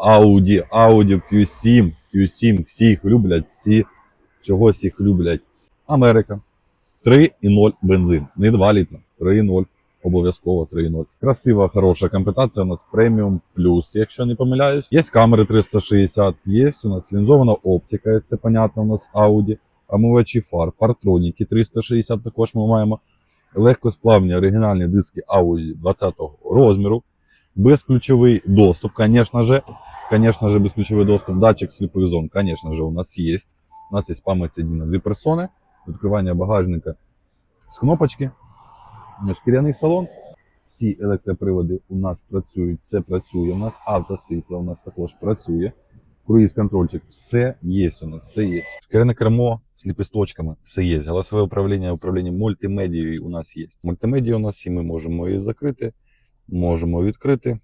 Audi, Audi Q7, Q7, всі їх люблять, всі чогось їх люблять. Америка. 3,0 бензин, не 2 літра, 3,0. Обов'язково 3.0. Красива, хороша комплектація. У нас преміум плюс, якщо не помиляюсь. Є камери 360, є у нас лінзована оптика, це понятно, у нас Audi, омивачі фар, партроніки 360 також ми маємо. Легкосплавні оригінальні диски Audi 20-го розміру. Безключовий доступ, звісно же. Конечно же, безключовий доступ, датчик сліпих зон, конечно же, у нас є. У нас є пам'ять на дві персони, відкривання багажника з кнопочки, шкіряний салон. Всі електроприводи у нас працюють, все працює. У нас автосвітло у нас також працює. Круїз контрольчик, все є у нас, все є. Шкіряне кермо з ліпісточками, все є. Голосове управління, управління мультимедією у нас є. Мультимедія у нас і ми можемо її закрити, можемо відкрити.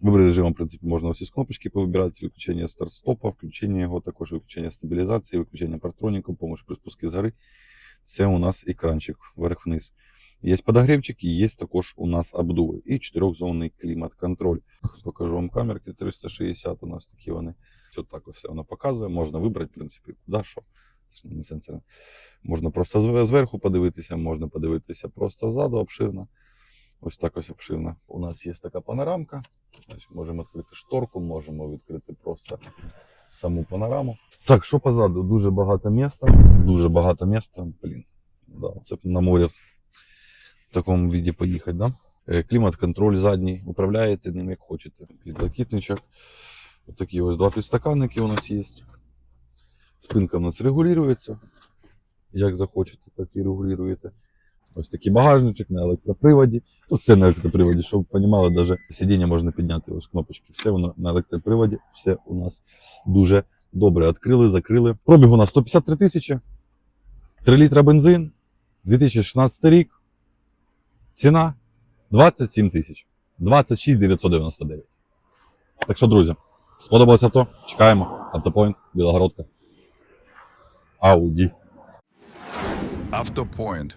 Вибрати режимом, в принципі, можна всі з кнопочки повибирати, виключення старт-стопа, включення його, також виключення стабілізації, виключення партроніку, помощь при спуску з гори. Це у нас екранчик вверх-вниз. Є подогрівчик і є також у нас обдуви. І чотирьохзонний клімат-контроль. Покажу вам камерки 360, у нас такі вони. Все так ось воно показує. Можна вибрати, в принципі, куди що. Це не сенсорно. Можна просто зверху подивитися, можна подивитися просто ззаду обширно. Ось так ось обширно. У нас є така панорамка. Можемо відкрити шторку, можемо відкрити просто саму панораму. Так, що позаду? Дуже багато міста. Дуже багато міста. Блін. Да, це на морі в такому віді поїхати, да? Е, Клімат-контроль задній. Управляєте ним як хочете. Підлокітничок. Ось такі ось два підстаканники у нас є. Спинка у нас регулюється. Як захочете, так і регулюєте. Ось такий багажничок на електроприводі. Тут все на електроприводі, щоб ви розуміли, навіть сидіння можна підняти ось кнопочки. Все воно на електроприводі, все у нас дуже добре. Відкрили, закрили. Пробіг у нас 153 тисячі, 3 літра бензин, 2016 рік. Ціна 27 тисяч. 26 999. Так що, друзі, сподобалось авто? Чекаємо. Автопоінт, Білогородка. Ауді. Автопоінт.